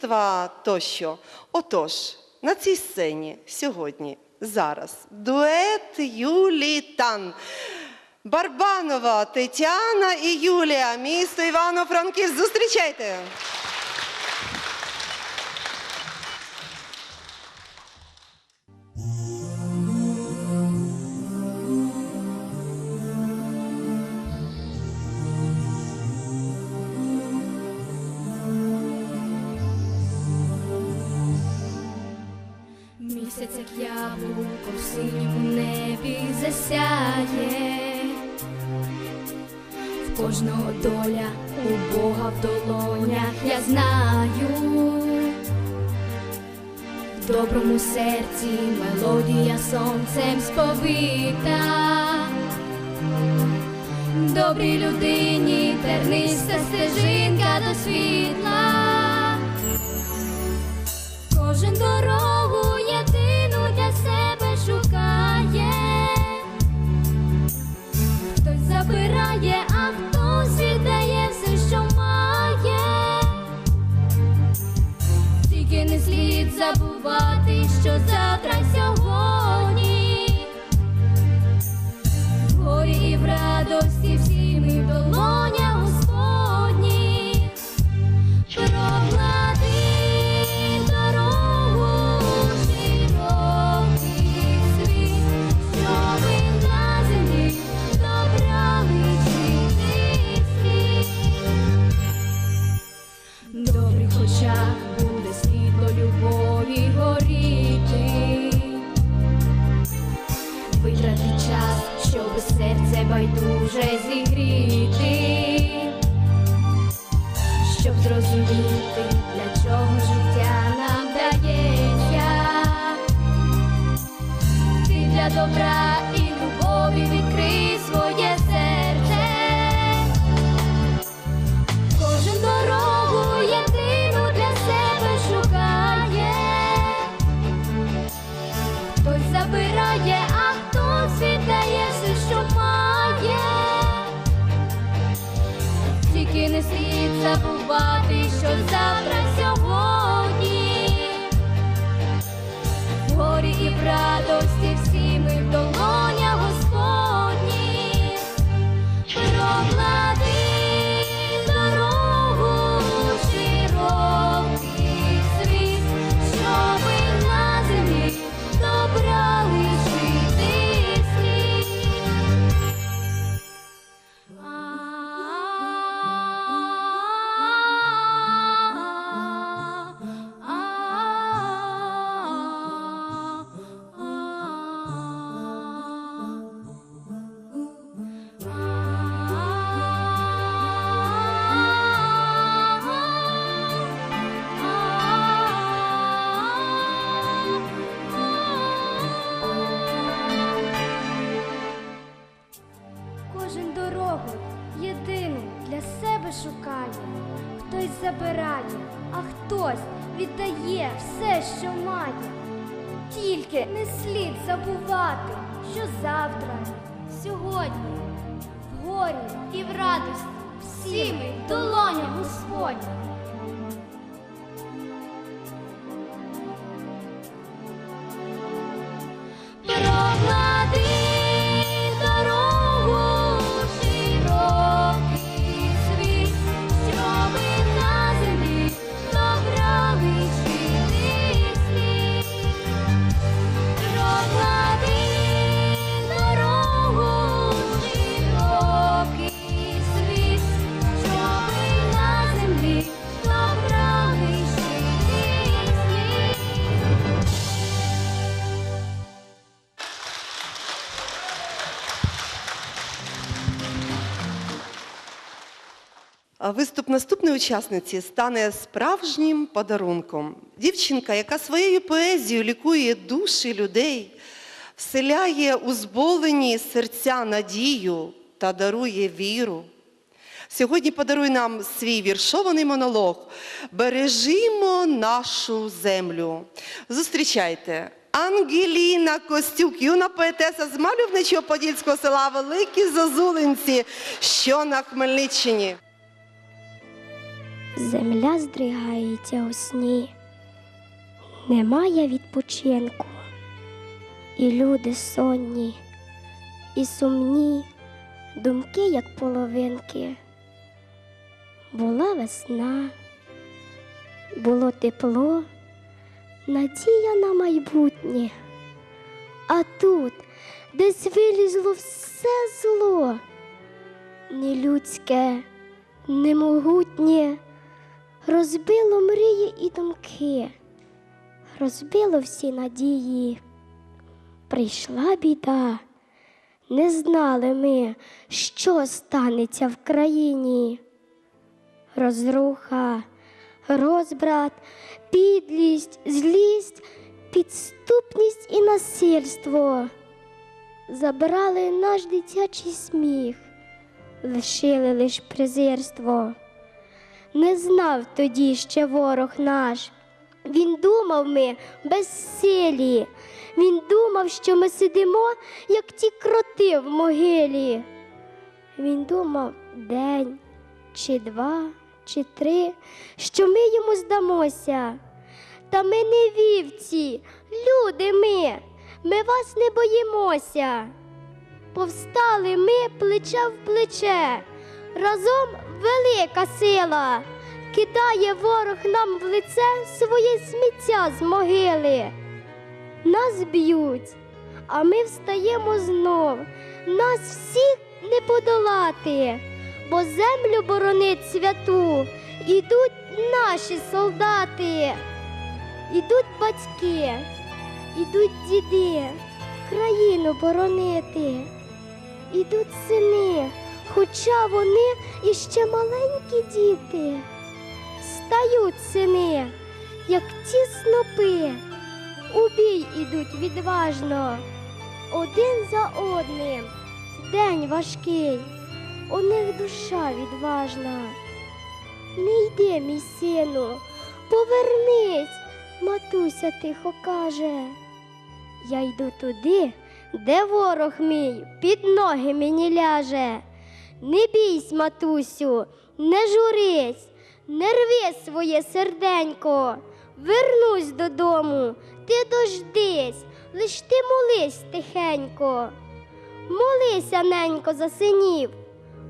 дівства тощо. Отож, на цій сцені сьогодні, зараз, дует Юлітан Барбанова Тетяна і Юлія, місто Івано-Франківськ. Зустрічайте! Як яблуко в синьому небі засяє, в кожного доля у Бога в долонях я знаю, в доброму серці мелодія сонцем сповита, добрій людині терниста стежинка до світла. Кожен дорогу хтось забирає, а хто віддає все, що має. Тільки не слід забувати, що завтра сьогодні. Jay-Z. Забувати, що завтра сьогодні, в горі і в радості всі ми долоня Господь. Виступ наступної учасниці стане справжнім подарунком. Дівчинка, яка своєю поезією лікує душі людей, вселяє у зболені серця надію та дарує віру. Сьогодні подарує нам свій віршований монолог Бережімо нашу землю. Зустрічайте Ангеліна Костюк, юна поетеса з мальовничого подільського села Великі Зозулинці, що на Хмельниччині. Земля здригається у сні, немає відпочинку, і люди сонні, і сумні, думки, як половинки. Була весна, було тепло, надія на майбутнє. А тут десь вилізло все зло, нелюдське, немогутнє, розбило мрії і думки, розбило всі надії. Прийшла біда, не знали ми, що станеться в країні. Розруха, розбрат, підлість, злість, підступність і насильство. Забрали наш дитячий сміх, лишили лиш презирство. Не знав тоді ще ворог наш. Він думав ми безсилі. Він думав, що ми сидимо, як ті кроти в могилі. Він думав день чи два, чи три, що ми йому здамося. Та ми не вівці, люди ми, ми вас не боїмося. Повстали ми плече в плече, разом велика сила, кидає ворог нам в лице своє сміття з могили. Нас б'ють, а ми встаємо знов, нас всіх не подолати, бо землю боронить святу, ідуть наші солдати, ідуть батьки, ідуть діди, країну боронити, ідуть сини, хоча вони іще маленькі діти, стають сини, як ті снопи, у бій ідуть відважно, один за одним, день важкий, у них душа відважна. Не йди, мій сину, повернись, матуся тихо каже. Я йду туди, де ворог мій під ноги мені ляже. Не бійсь, матусю, не журись, не рви своє серденько. Вернусь додому, ти дождись, лиш ти молись тихенько. Молися, ненько, за синів,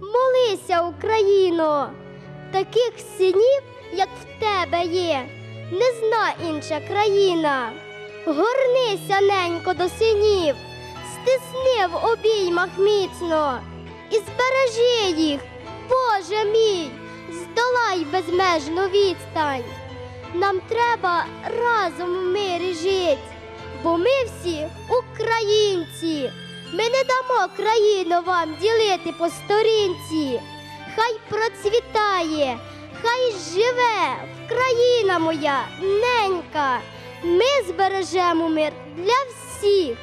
молися, Україно, таких синів, як в тебе є, не зна інша країна. Горнися, ненько, до синів, стисни в обіймах міцно і збережи їх, Боже мій, здолай безмежну відстань. Нам треба разом в мирі жить, бо ми всі українці. Ми не дамо країну вам ділити по сторінці. Хай процвітає, хай живе Вкраїна моя ненька. Ми збережемо мир для всіх.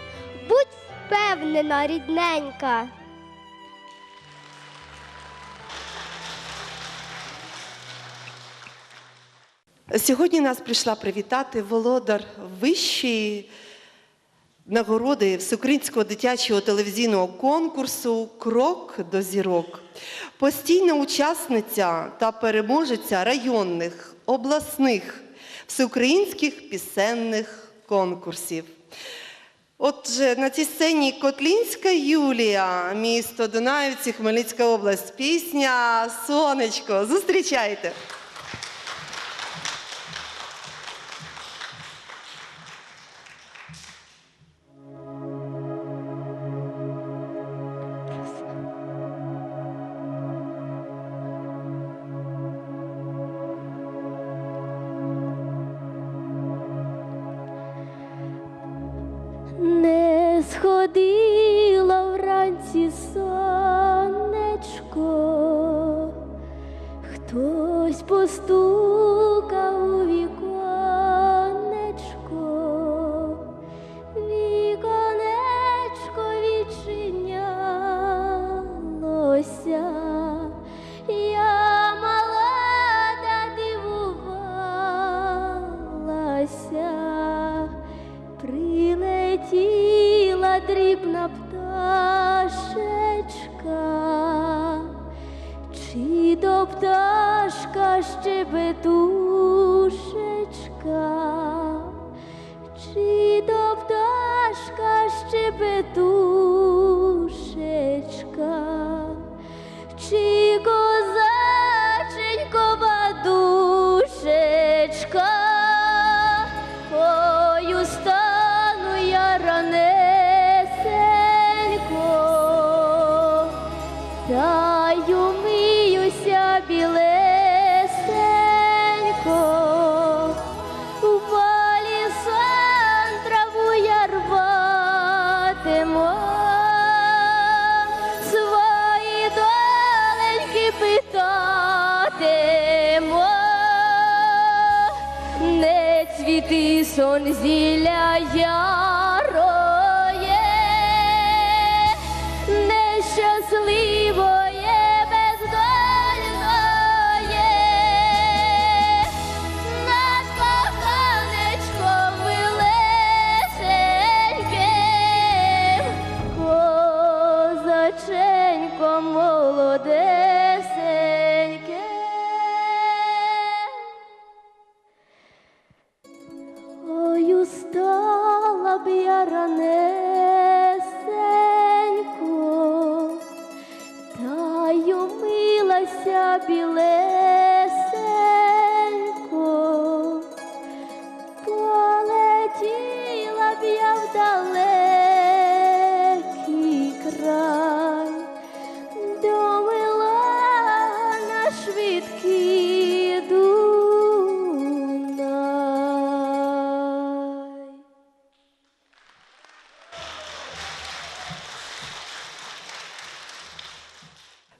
Будь впевнена, рідненька. Сьогодні нас прийшла привітати володар вищої нагороди всеукраїнського дитячого телевізійного конкурсу Крок до зірок. Постійна учасниця та переможеця районних, обласних, всеукраїнських пісенних конкурсів. Отже, на цій сцені Котлінська Юлія, місто Дунаївці, Хмельницька область. Пісня Сонечко. Зустрічайте! душечка, чи то пташка щебетушечка, чи козаченькова душечка, ой, устану я ранесенько, та й умиюся біле. Цвіти сон зілля яроє,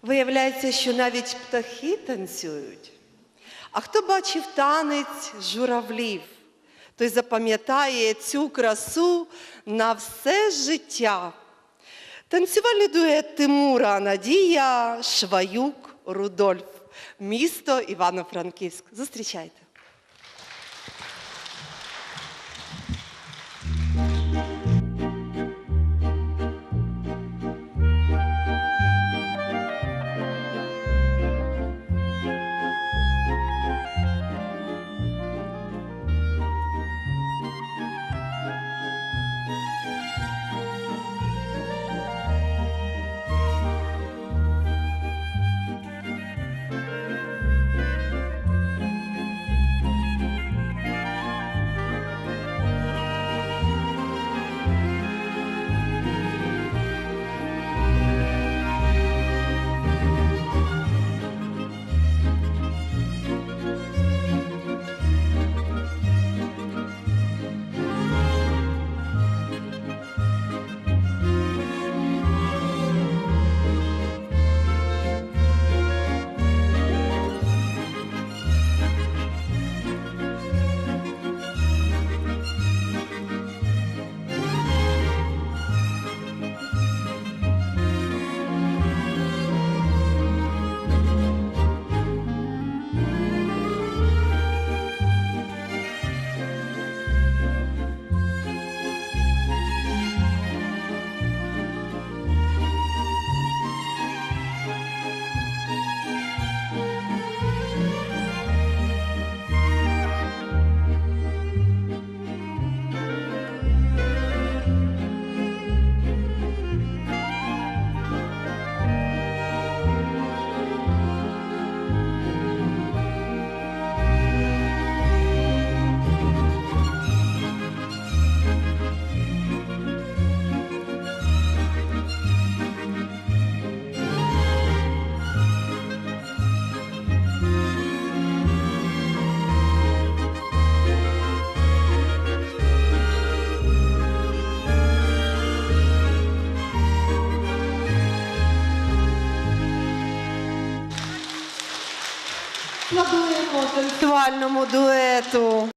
Виявляється, що навіть птахи танцюють. А хто бачив танець журавлів, той запам'ятає цю красу на все життя. Танцювальний дует Тимура Надія, Шваюк, Рудольф, місто Івано-Франківськ. Зустрічайте. Складуємо танцювальному дуету.